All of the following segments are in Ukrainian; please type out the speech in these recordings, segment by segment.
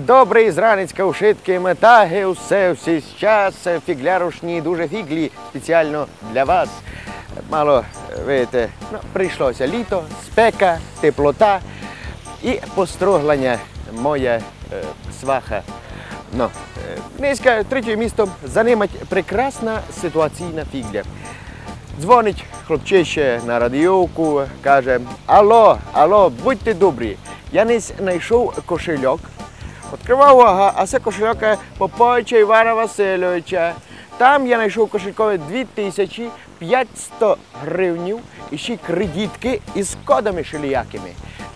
Добрий зранецька ушитки метаги, усе всі час, фіглярушні, дуже фіглі, спеціально для вас. Мало, видите, ну, прийшлося літо, спека, теплота і построглення моя е, сваха. Ну, е, низька третє місто занимать прекрасна ситуаційна фігля. Дзвонить хлопчище на радіоку, каже: Алло, алло, будьте добрі, я не знайшов кошельок. Відкривав, ага, а це кошельок е, Попойча Івана Васильовича. Там я знайшов кошелькові 2500 гривнів і ще кредитки із кодами шеліякими.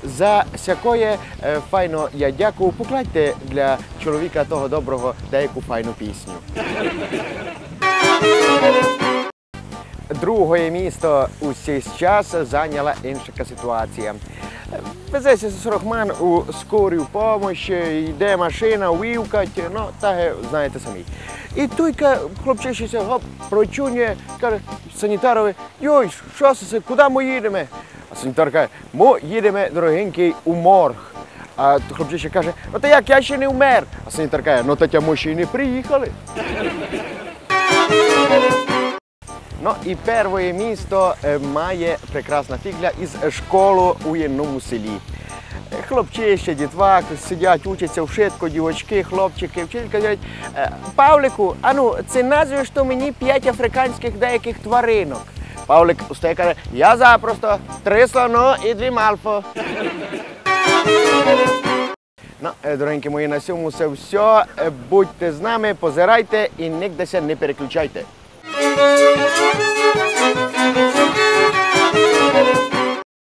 За сякоє е, файно я дякую. Покладьте для чоловіка того доброго деяку файну пісню. Друге місто у цей час зайняла інша ситуація. Везеться Сорохман у скору помощь, йде машина, вівкать, ну, так е, знаєте самі. І той хлопчище гоп, прочунює, каже санітарові, йой, що це, куди ми їдемо? А санітар каже, ми їдемо, дорогенький, у морг. А хлопчище каже, ну то як, я ще не вмер. А санітар каже, ну то ми ще й не приїхали. Ну і перше місто е, має прекрасна фігля із школи у одному селі. Е, Хлопчище, дітвак, сидять, учаться в шитку, дівочки, хлопчики, вчителька говорить, «Е, Павлику, а ну, це назвеш то мені п'ять африканських деяких тваринок. Павлик устає каже, я запросто, три слоно і дві мальфо. Ну, дорогенькі мої, на цьому це все. Будьте з нами, позирайте і нігдеся не переключайте. Thank you.